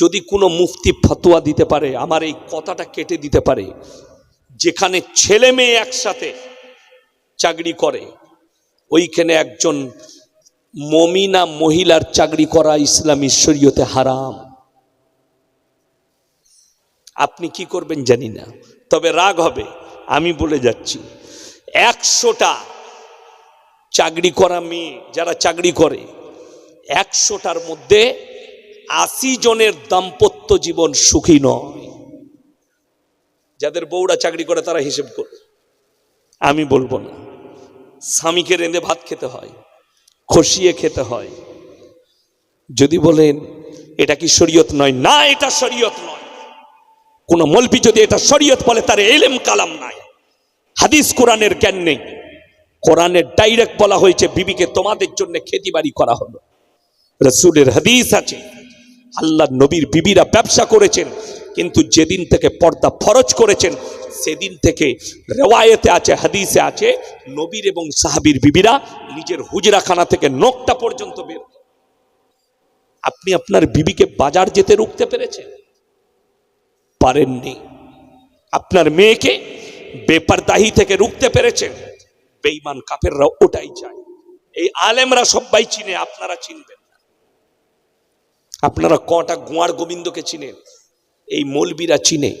যদি কোনো মুফতি ফতোয়া দিতে পারে, আমার এই কথাটা কেটে দিতে পারে, যেখানে ছেলে মেয়ে একসাথে চাকরি করে, ওইখানে একজন মমিনা মহিলার চাকরি করা ইসলামী শরীয়তে হারাম। আপনি কি করবেন জানি না, তবে রাগ হবে, আমি বলে যাচ্ছি, একশোটা চাকরি করা মেয়ে যারা চাকরি করে, একশোটার মধ্যে আশি জনের দাম্পত্য জীবন সুখী নয়। যাদের বউরা চাকরি করে, তারা হিসেব করবে আমি বলব না। স্বামীকে রেঁধে ভাত খেতে হয়, খসিয়ে খেতে হয়। যদি বলেন, এটা কি শরীয়ত নয়? না, এটা শরীয়ত নয়। কোন মলবি যদি এটা শরীয়ত বলে, তার এলেম কালাম নাই। হাদিস কোরআনের জ্ঞান নেই। কোরআনের ডাইরেক্ট বলা হয়েছে, বিবিকে তোমাদের জন্য খেতি বাড়ি করা হলো। রসুলের হাদিস আছে। আল্লাহ নবীর বিবিরা ব্যবসা করেছেন, কিন্তু যেদিন থেকে পর্দা ফরজ করেছেন, সেদিন থেকে রেওয়ায়েতে আছে, হাদিসে আছে, নবীর এবং সাহাবীর বিবিরা নিজের হুজরাখানা থেকে নোকটা পর্যন্ত বের আপনি আপনার বিবিকে বাজার যেতে রুখতে পেরেছেন? পারেননি। আপনার মেয়েকে বেপারদাহি থেকে রুখতে পেরেছেন? বেঈমান কাফেররা ওটাই চায়। এই আলেমরা সবাই চিনে, আপনারা চিনবেন। আপনারা কটা গোয়ার গোবিন্দকে চিনেন? এই মৌলবীরা চিনে।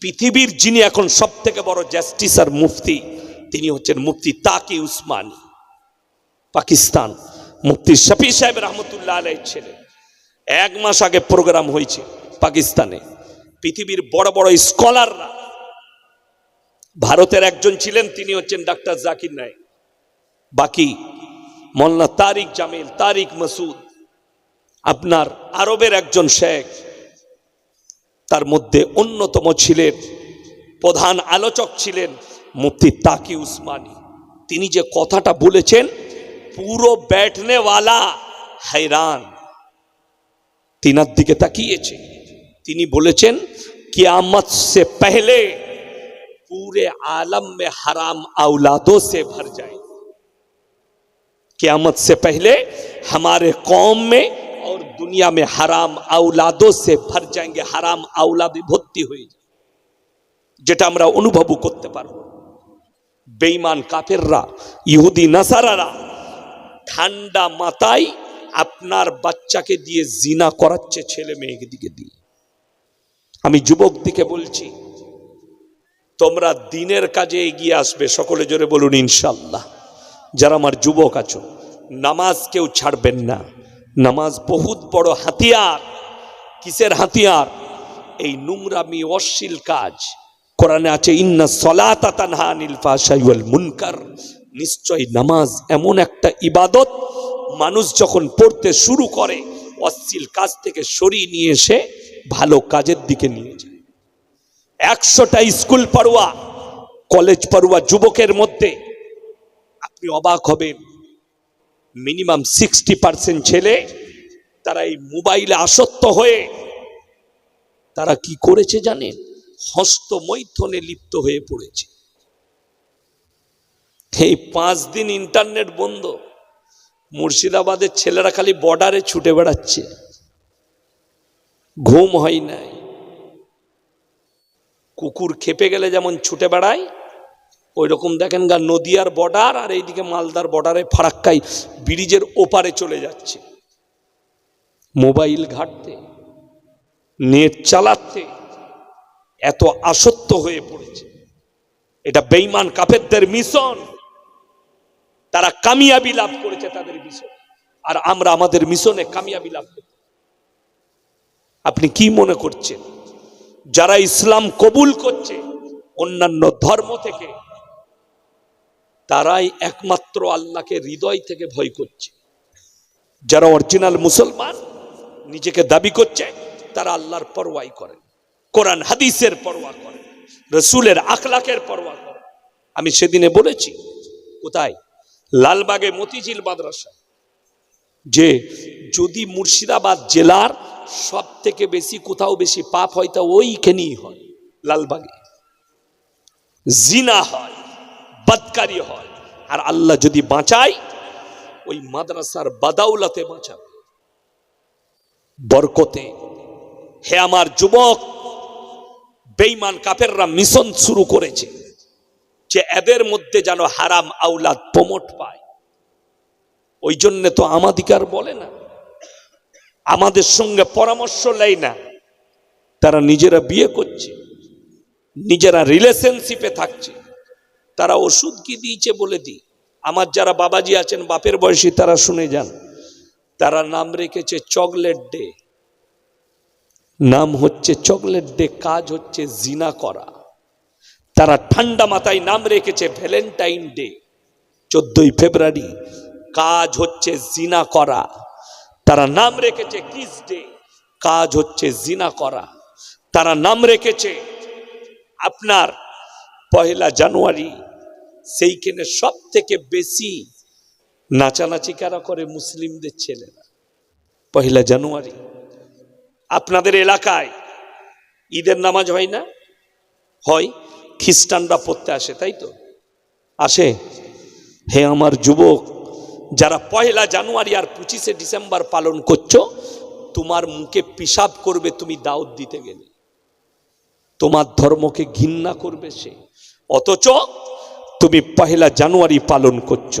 পৃথিবীর যিনি এখন সব থেকে বড় জাস্টিস আর মুফতি তিনি হচ্ছেন মুফতি তাকি উসমানী। পাকিস্তান। মুফতি শফি সাহেব রহমতুল্লাহ আলাই ছেলে এক মাস আগে প্রোগ্রাম হয়েছে পাকিস্তানে। পৃথিবীর বড় বড় স্কলাররা ভারতের একজন ছিলেন, তিনি হচ্ছেন ডাক্তার জাকির নায়ক। বাকি মোল্লা তারিক জামিল, তারিক মাসুদ আপনার আরবের একজন শেখ তার মধ্যে অন্যতম ছিলেন প্রধান আলোচক ছিলেন মুফতি তাকি উসমানী তিনি যে কথাটা বলেছেন পুরো ব্যাঠনেওয়ালা हैरान তিনার দিকে তাকিয়েছে তিনি বলেছেন কিয়ামত से पहले पूरे आलम में हराम औलादों से भर जाए कियामत से पहले हमारे कौम में और दुनिया में हराम औलादों से भर जाएंगे हराम औलादे ভর্তি হয়ে যাবে যেটা আমরা অনুভবও করতে পারবো বেঈমান কাফেররা ইহুদি নাসারারা ঠান্ডা মাথায় আপনার বাচ্চাকে দিয়ে জিনা করাচ্ছে ছেলে মেয়েকে দিকে দিয়ে আমি যুবক দিকে বলছি তোমরা দিনের কাজে এগিয়ে আসবে সকলে জোরে বলুন ইনশাল্লাহ যারা আমার যুবক আছো নামাজ কেউ ছাড়বেন না নামাজ বহুত বড় হাতিয়ার। কিসের হাতিয়ার? এই নোংরামি অশ্লীল কাজ। কোরআনে আছে, ইন্না সলাতা তানহা আনিল ফাহশাই ওয়াল মুনকার। নিশ্চয় নামাজ এমন একটা ইবাদত, মানুষ যখন পড়তে শুরু করে, অশ্লীল কাজ থেকে সরিয়ে নিয়ে এসে ভালো কাজের দিকে নিয়ে যায়। একশোটা স্কুল পড়ুয়া, কলেজ পড়ুয়া যুবকের মধ্যে আপনি অবাক হবেন মিনিমাম সিক্সটি পার্সেন্ট ছেলে, তারা এই মোবাইলে আসক্ত হয়ে, তারা কি করেছে জানেন? হস্তমৈথনে লিপ্ত হয়ে পড়েছে। এই পাঁচ দিন ইন্টারনেট বন্ধ। মুর্শিদাবাদের ছেলেরা খালি বর্ডারে ছুটে বেড়াচ্ছে। ঘুম হয় নাই। কুকুর খেপে গেলে যেমন ছুটে বেড়ায় ওই রকম দেখেন গা, নদিয়ার বর্ডার আর এইদিকে মালদার বর্ডারে ফারাক্কাই ব্রিজের ওপারে চলে যাচ্ছে। মোবাইল ঘাটতে, নেট চালাতে এত আসক্ত হয়ে পড়েছে। এটা বেইমান কাফেরদের মিশন। তারা কামিয়াবি লাভ করেছে তাদের মিশন। আর আমরা আমাদের মিশনে কামিয়াবি লাভ করি। আপনি কি মনে করছেন? যারা ইসলাম কবুল করছে, অন্যান্য ধর্ম থেকে তারাই একমাত্র আল্লাহকে হৃদয় থেকে ভয় করছে। যারা অরিজিনাল মুসলমান, নিজেকে দাবি করছে, তারা আল্লাহর পরোয়াই করেন কোরআন হাদিসের পরোয়া করেন রসুলের আখলাকের পরোয়া করেন আমি সেদিনে বলেছি, কোথায়? লালবাগে মতিঝিল মাদ্রাসা যে যদি মুর্শিদাবাদ জেলার সব থেকে বেশি, কোথাও বেশি পাপ হয়, তা ওইখানেই হয়, লালবাগে। জিনা হয়। বদকারি হয়। আর আল্লাহ যদি বাঁচায়, ওই মাদ্রাসার বাদাউলাতে বাঁচাবে। বরকতে হে আমার যুবক বেইমান কাফেররা মিশন শুরু করেছে, যে এদের মধ্যে যেন হারাম আউলাদ প্রমোট পায়। ওই জন্য তো আমাদিকার বলে না, আমাদের সঙ্গে পরামর্শ নেয় না। তারা নিজেরা বিয়ে করছে, নিজেরা রিলেশনশিপে থাকছে। তারা ওষুধ কি দিয়েছে বলে দিই। আমার যারা বাবাজি আছেন, বাপের বয়সী, তারা শুনে যান। তারা নাম রেখেছে চকলেট ডে। নাম হচ্ছে চকলেট ডে, কাজ হচ্ছে জিনা করা। তারা ঠান্ডা মাথায় নাম রেখেছে ভ্যালেন্টাইন ডে। চোদ্দই ফেব্রুয়ারি, কাজ হচ্ছে জিনা করা। তারা নাম রেখেছে কিস ডে, কাজ হচ্ছে জিনা করা। তারা নাম রেখেছে আপনার পয়লা জানুয়ারি, সেইখানে সব থেকে বেশি নাচানাচি কারা করে মুসলিমদের ছেলেরা? পয়লা জানুয়ারি, আপনাদের এলাকায় ঈদের নামাজ হয় না? হয়, খ্রিস্টানরা পড়তে আসে, তাই তো? আসে? হে আমার যুবক, যারা পয়লা জানুয়ারি আর পঁচিশে ডিসেম্বর পালন করছ, তোমার মুখে পিসাব করবে তুমি দাওয়াত দিতে গেলে। তোমার ধর্মকে ঘৃণা করবে সে। অথচ তুমি পহেলা জানুয়ারি পালন করছ।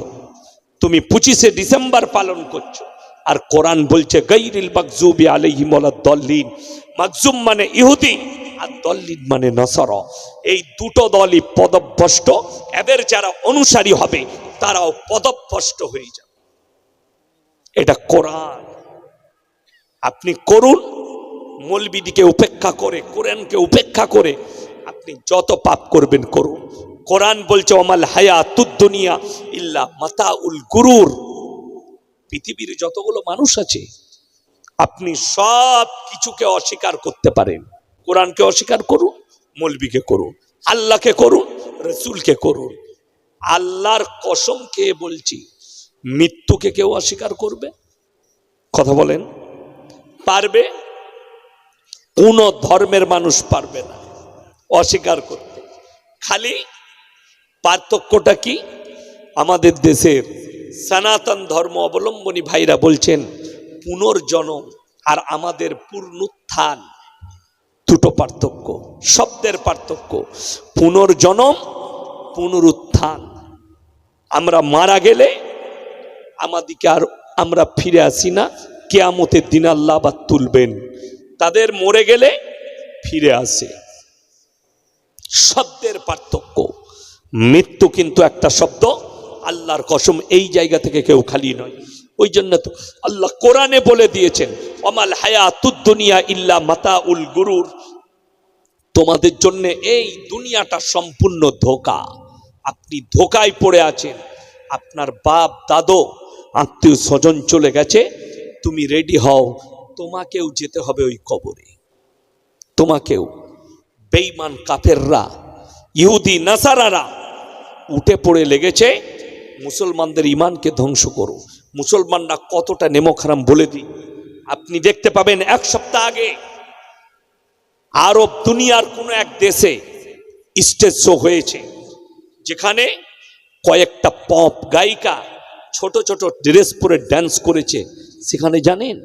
তুমি পঁচিশে ডিসেম্বর পালন করছ। আর কোরআন বলছে গৈরিল মাকজুবি আলাইহিম দল্লিন। মাকজুম মানে ইহুদি, আর দল্লিন মানে নসর। এই দুটো দলই পদভ্রষ্ট। এদের যারা অনুসারী হবে, তারাও পদভ্রষ্ট হয়ে যাবে। এটা কোরআন। আপনি করুন, মলবিদিকে উপেক্ষা করে, কোরআনকে উপেক্ষা করে আপনি যত পাপ করবেন করুন। কোরআন বলছে অমাল হায়া তুদ্দুনিয়া ইল্লা মাতা উল গুরুর। পৃথিবীর যতগুলো মানুষ আছে, আপনি সব কিছুকে অস্বীকার করতে পারেন। কোরআনকে অস্বীকার করুন, মলবিকে করুন, আল্লাহকে করুন, রসুলকে করুন। আল্লাহর কসম খেয়ে বলছি, মৃত্যুকে কেউ অস্বীকার করবে? কথা বলেন। পারবে? কোন ধর্মের মানুষ পারবে না। অস্বীকার করতে। খালি পার্থক্যটা কি? আমাদের দেশের সনাতন ধর্ম অবলম্বনী ভাইরা বলছেন, পুনর্জন্ম আর আমাদের পূর্ণুত্থান দুটো পার্থক্য, শব্দের পার্থক্য। পুনর্জন্ম, পুনরুত্থান। আমরা মারা গেলে আমাদিকে আর আমরা ফিরে আসি না, কেয়ামতের দিন আল্লাহ আবার তুলবেন। তাদের মরে গেলে ফিরে আসে। শব্দের পার্থক্য। মৃত্যু কিন্তু একটা শব্দ, আল্লাহর কসম এই জায়গা থেকে কেউ খালি নয়। ওই জন্য তো আল্লাহ কোরআনে বলে দিয়েছেন অমাল হায়াতুদ্দুনিয়া ইল্লা মাতা উল গুরুর। তোমাদের জন্য এই দুনিয়াটা সম্পূর্ণ ধোকা। আপনি ধোকায় পড়ে আছেন, আপনার বাপ, দাদো, আত্মীয় স্বজন চলে গেছে, তুমি রেডি হও, তোমাকেও যেতে হবে ওই কবরে। তোমাকেও। বেইমান কাফেররা, ইহুদি নাসারারা উঠে পড়ে লেগেছে, মুসলমানদের ইমানকে ধ্বংস করো। মুসলমানরা কতটা নেমখারাম বলে দিই। আপনি দেখতে পাবেন এক সপ্তাহ আগে আরব দুনিয়ার কোনো এক দেশে স্টেজ শো হয়েছে, যেখানে কয়েকটা পপ গায়িকা ছোট ছোট ড্রেস পরে ড্যান্স করেছে। সেখানে জানেন?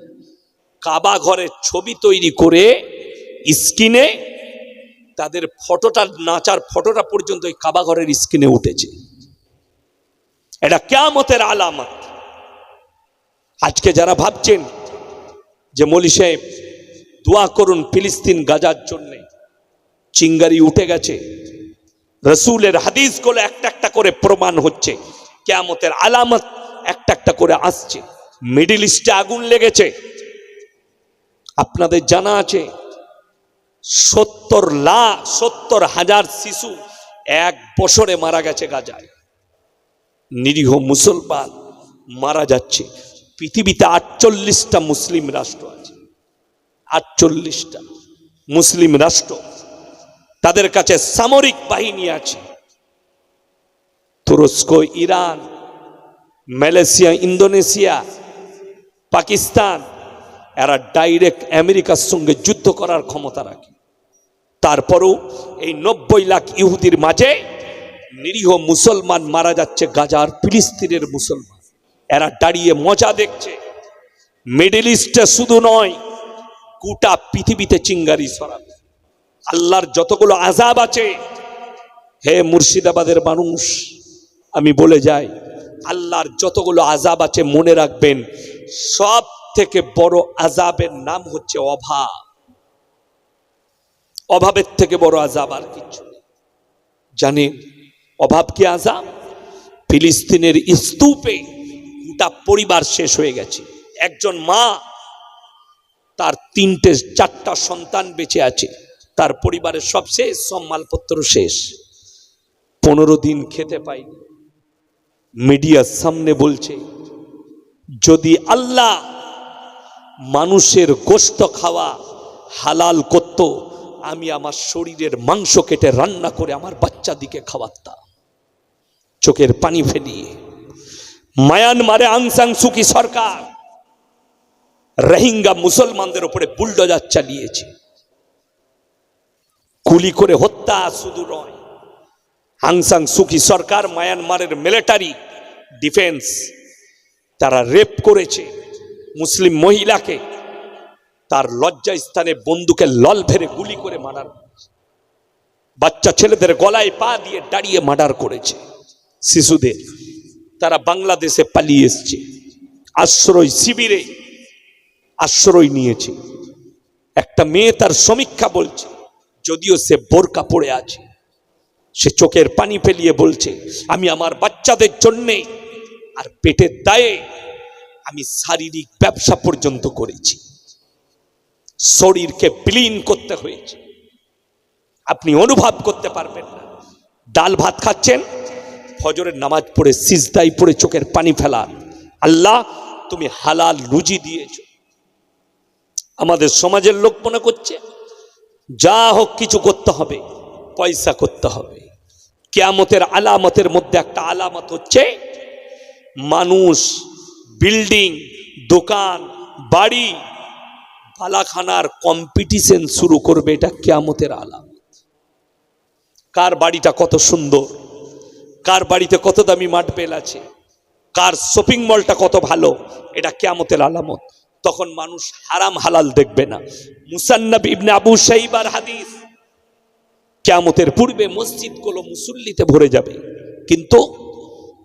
কাবা ঘরের ছবি তৈরি করে স্ক্রিনে তাদের ফটোটা নাচার ফটোটা পর্যন্ত ওই কাবা ঘরের স্ক্রিনে উঠেছে। এটা কেয়ামতের আলামত। আজকে যারা ভাবছেন যে মলি সাহেব দোয়া করুন ফিলিস্তিন গাজার জন্যে, চিঙ্গারি উঠে গেছে। রসুলের হাদিসগুলো একটা একটা করে প্রমাণ হচ্ছে। কেয়ামতের আলামত একটা একটা করে আসছে। মিডিল ইস্টে আগুন লেগেছে। আপনাদের জানা আছে সত্তর লাখ, সত্তর হাজার শিশু এক বছরে মারা গেছে গাজায়। নিরীহ মুসলমান মারা যাচ্ছে। পৃথিবীতে আটচল্লিশটা মুসলিম রাষ্ট্র আছে। আটচল্লিশটা মুসলিম রাষ্ট্র তাদের কাছে সামরিক বাহিনী আছে। তুরস্ক, ইরান, মালয়েশিয়া, ইন্দোনেশিয়া, পাকিস্তান এরা ডাইরেক্ট আমেরিকার সঙ্গে যুদ্ধ করার ক্ষমতা রাখে। তারপরও এই নব্বই লাখ ইহুদির মাঝে নিরীহ মুসলমান মারা যাচ্ছে গাজার ফিলিস্তিনের মুসলমান। এরা দাঁড়িয়ে মজা দেখছে। মিডিল ইস্টে শুধু নয়, গোটা পৃথিবীতে চিঙ্গারি ছড়াবে। আল্লাহর যতগুলো আজাব আছে, হে মুর্শিদাবাদের মানুষ, আমি বলে যাই, আল্লাহর যতগুলো আজাব আছে মনে রাখবেন, সব থেকে বড় আজাবের নাম হচ্ছে অভাব। অভাবের থেকে বড় আজাব আর কিছু। জানেন অভাব কি আজাব ফিলিস্তিনের স্তূপে গোটা পরিবার শেষ হয়ে গেছে। একজন মা তার তিনটে, চারটা সন্তান বেঁচে আছে। তার পরিবারের সব শেষ, সব মালপত্র শেষ। পনেরো দিন খেতে পাইনি মিডিয়ার সামনে বলছে, যদি আল্লাহ মানুষের গোস্ত খাওয়া হালাল করত, আমি আমার শরীরের মাংস কেটে রান্না করে আমার বাচ্চাদিকে খাওয়াতাম। চোখের পানি ফেলিয়ে। মায়ানমারে আংসাং সুকি সরকার রোহিঙ্গা মুসলমানদের উপরে বুলডোজার চালিয়েছে। গুলি করে হত্যা শুধু নয় আংসাং সুকি সরকার মায়ানমারের মিলিটারি ডিফেন্স তারা রেপ করেছে। মুসলিম মহিলাকে তার লজ্জা স্থানে বন্দুকের লল ভেরে গুলি করে মারার। বাচ্চা ছেলেদের গলায় পা দিয়ে দাঁড়িয়ে মার্ডার করেছে। শিশুদের, তারা বাংলাদেশে পালিয়ে এসছে। আশ্রয় শিবিরে আশ্রয় নিয়েছে। একটা মেয়ে তার সমীক্ষা বলছে, যদিও সে বোরকা পড়ে আছে। সে চোখের পানি ফেলিয়ে বলছে, আমি আমার বাচ্চাদের জন্যে আর পেটের দায়ে আমি শারীরিক ব্যবসা পর্যন্ত করেছি। শরীরকে বিলীন করতে হয়েছে। আপনি অনুভব করতে পারবেন না। ডাল ভাত খাচ্ছেন, ফজরের নামাজ পড়ে সিজদাই পড়ে চোখের পানি ফেলান আল্লাহ, তুমি হালাল রুজি দিয়েছ। আমাদের সমাজের লোক মনে করছে, যা হোক কিছু করতে হবে, পয়সা করতে হবে। কেয়ামতের আলামতের মধ্যে একটা আলামত হচ্ছে, মানুষ বিল্ডিং, দোকান, বাড়ি পালাখানার কম্পিটিশন শুরু করবে এটা কেয়ামতের আলামত। কার বাড়িটা কত সুন্দর, কার বাড়িতে কত দামি মাঠবেল আছে, কার শপিং মলটা কত ভালো, এটা কেয়ামতের আলামত। তখন মানুষ হারাম হালাল দেখবে না। মুসান্নব ইবনে আবু সাইবার হাদিস, কেয়ামতের পূর্বে মসজিদগুলো মুসল্লিতে ভরে যাবে, কিন্তু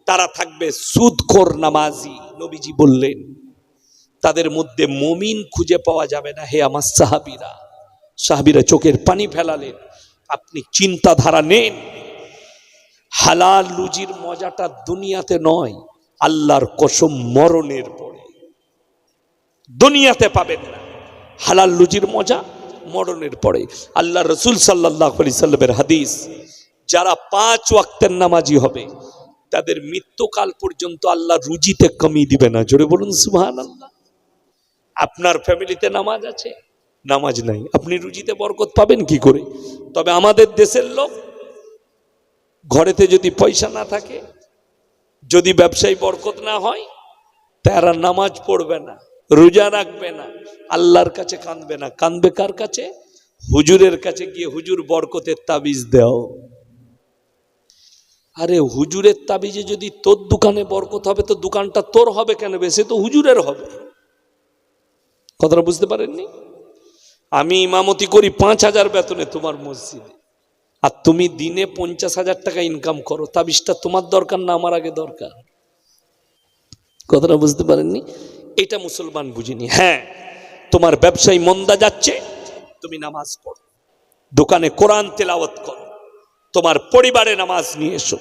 তারা থাকবে সুদখোর নামাজি। নবীজি বললেন, তাদের মধ্যে মমিন খুঁজে পাওয়া যাবে না, হে আমার সাহাবিরা। সাহাবিরা চোখের পানি ফেলালেন, আপনি চিন্তাধারা নেন। হালাল লুজির মজাটা দুনিয়াতে নয়, আল্লাহর কসম মরণের পরে। দুনিয়াতে পাবেন না, হালাল লুজির মজা মরণের পরে। আল্লাহ রসুল সাল্লাহ আলি সাল্লামের হাদিস, যারা পাঁচ ওয়াক্তের নামাজি হবে তাদের মৃত্যুকাল পর্যন্ত আল্লাহ রুজিতে কমিয়ে দিবে না। জোরে বলুন সুহান আল্লাহ আপনার ফ্যামিলিতে নামাজ আছে? নামাজ নাই। আপনি রুজিতে বরকত পাবেন কি করে? তবে আমাদের দেশের লোক ঘরেতে যদি পয়সা না থাকে, যদি ব্যবসায়ী বরকত না হয়, তারা নামাজ পড়বে না, রোজা রাখবে না, আল্লাহর কাছে কাঁদবে না। কাঁদবে কার কাছে? হুজুরের কাছে গিয়ে হুজুর বরকতের তাবিজ দেও। আরে হুজুরের তাবিজে যদি তোর দোকানে বরকত হবে, তো দোকানটা তোর হবে কেন বেশি তো হুজুরের হবে। কথাটা বুঝতে পারেননি? আমি ইমামতি করি পাঁচ হাজার বেতনে তোমার মসজিদে। আর তুমি দিনে পঞ্চাশ হাজার টাকা ইনকাম করো। তাবিজটা তোমার দরকার না আমার আগে দরকার? কথাটা বুঝতে পারেননি? এটা মুসলমান বুঝিনি। হ্যাঁ তোমার ব্যবসায়ী মন্দা যাচ্ছে, তুমি নামাজ পড়ো। দোকানে কোরআন তেলাওয়াত করো। তোমার পরিবারে নামাজ নিয়ে এসো।